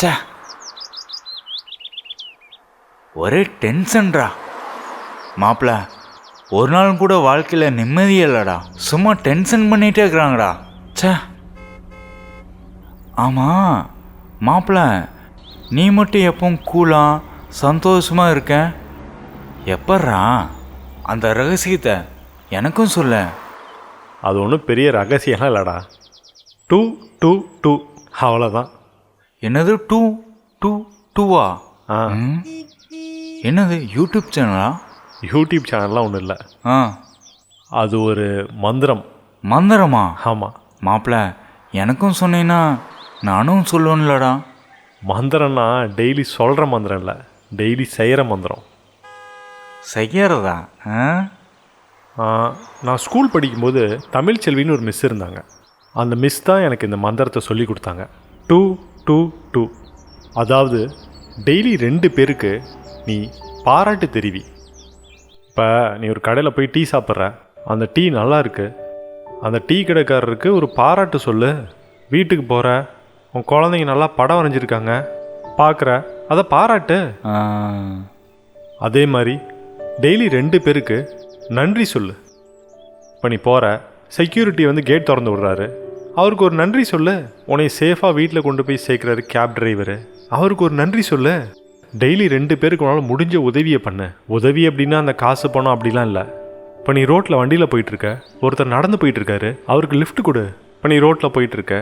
ச்சே. ஒரே டென்ஷன்டா. மாப்பிள ஒரு நாள் கூட வாழ்க்கையில் நிம்மதியே இல்லைடா. சும்மா டென்ஷன் பண்ணிகிட்டே இருக்கிறாங்கடா. சே ஆமாம் மாப்பிள நீ மட்டும் எப்பவும் கூலாக சந்தோஷமாக இருக்க? எப்பட்றா? அந்த ரகசியத்தை எனக்கும் சொல்ல. அது ஒன்றும் பெரிய ரகசியம்லாம் இல்லைடா. Two two two. அவ்வளோதான் என்னது டூ டூ டூவா? ஆ? என்னது யூடியூப் சேனலா? யூடியூப் சேனல்லாம் ஒன்றும் இல்லை. ஆ. அது ஒரு மந்திரம். மந்திரமா? ஆமாம் மாப்பிள எனக்கும் சொன்னீங்கன்னா நானும் சொல்லுவேன்லடா. மந்திரம்னா டெய்லி சொல்கிற மந்திரம் இல்லை டெய்லி செய்கிற மந்திரம். செய்யறதா? ஆ. ஆ, நான் ஸ்கூல் படிக்கும்போது தமிழ் செல்வின்னு ஒரு மிஸ் இருந்தாங்க. அந்த மிஸ் தான் எனக்கு இந்த மந்திரத்தை சொல்லி கொடுத்தாங்க. Two two two. அதாவது டெய்லி ரெண்டு பேருக்கு நீ பாராட்டு தெரிவி. இப்போ நீ ஒரு கடையில் போய் டீ சாப்பிட்ற. அந்த டீ நல்லா இருக்கு. அந்த டீ கடைக்காரருக்கு ஒரு பாராட்டு சொல்லு. வீட்டுக்கு போகிற உன் குழந்தைங்க நல்லா படம் வரைஞ்சிருக்காங்க. பார்க்குற அதை பாராட்டு. அதே மாதிரி டெய்லி ரெண்டு பேருக்கு நன்றி சொல்லு. இப்போ நீ போகிற செக்யூரிட்டி வந்து கேட் திறந்து விடுறாரு. அவருக்கு ஒரு நன்றி சொல்லு. உன்னை சேஃபாக வீட்டில் கொண்டு போய் சேர்க்குறாரு கேப் டிரைவரு அவருக்கு ஒரு நன்றி சொல்லு. டெய்லி ரெண்டு பேருக்கு உன்னால் முடிஞ்ச உதவியை பண்ண. உதவி அப்படின்னா அந்த காசு பணம் அப்படிலாம் இல்லை. இப்போ நீ ரோட்டில் வண்டியில் போயிட்டுருக்க. ஒருத்தர் நடந்து போயிட்டுருக்காரு. அவருக்கு லிஃப்ட் கொடு. இப்போ நீ ரோட்டில் போயிட்டுருக்க.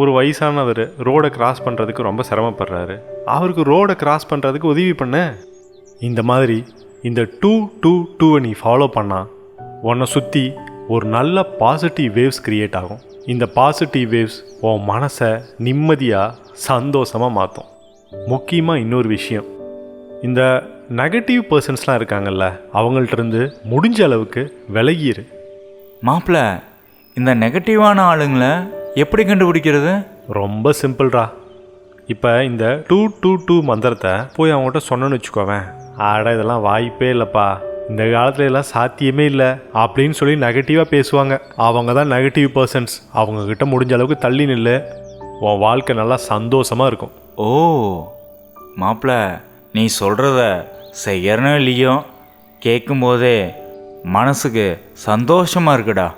ஒரு வயசானவர் ரோடை கிராஸ் பண்ணுறதுக்கு ரொம்ப சிரமப்படுறாரு. அவருக்கு ரோடை கிராஸ் பண்ணுறதுக்கு உதவி பண்ண. இந்த மாதிரி இந்த டூ டூ டூவை நீ ஃபாலோ பண்ணா உன்னை சுற்றி ஒரு நல்ல பாசிட்டிவ் வேவ்ஸ் கிரியேட் ஆகும். இந்த பாசிட்டிவ் வேவ்ஸ் உன் மனசை நிம்மதியாக சந்தோஷமாக மாற்றும் முக்கியமாக இன்னொரு விஷயம். இந்த நெகட்டிவ் பர்சன்ஸ்லாம் இருக்காங்கல்ல அவங்கள்ட்ட இருந்து முடிஞ்ச அளவுக்கு விலகிரு மாப்பிள இந்த நெகட்டிவான ஆளுங்களை எப்படி கண்டுபிடிக்கிறது? ரொம்ப சிம்பிள்டா இப்போ இந்த டூ டூ டூ மந்திரத்தை போய் அவங்ககிட்ட சொன்னேன்னு வச்சுக்கோவேன். ஆட இதெல்லாம் வாய்ப்பே இல்லைப்பா. இந்த காலத்துல எல்லாம் சாத்தியமே இல்லை அப்படின்னு சொல்லி நெகட்டிவாக பேசுவாங்க. அவங்க தான் நெகட்டிவ் பர்சன்ஸ் அவங்கக்கிட்ட முடிஞ்ச அளவுக்கு தள்ளி நில்லு. உன் வாழ்க்கை நல்லா சந்தோஷமாக இருக்கும். ஓ மாப்பிள நீ சொல்கிறத செய்யறனோ இல்லையோ கேட்கும்போதே மனசுக்கு சந்தோஷமாக இருக்குடா.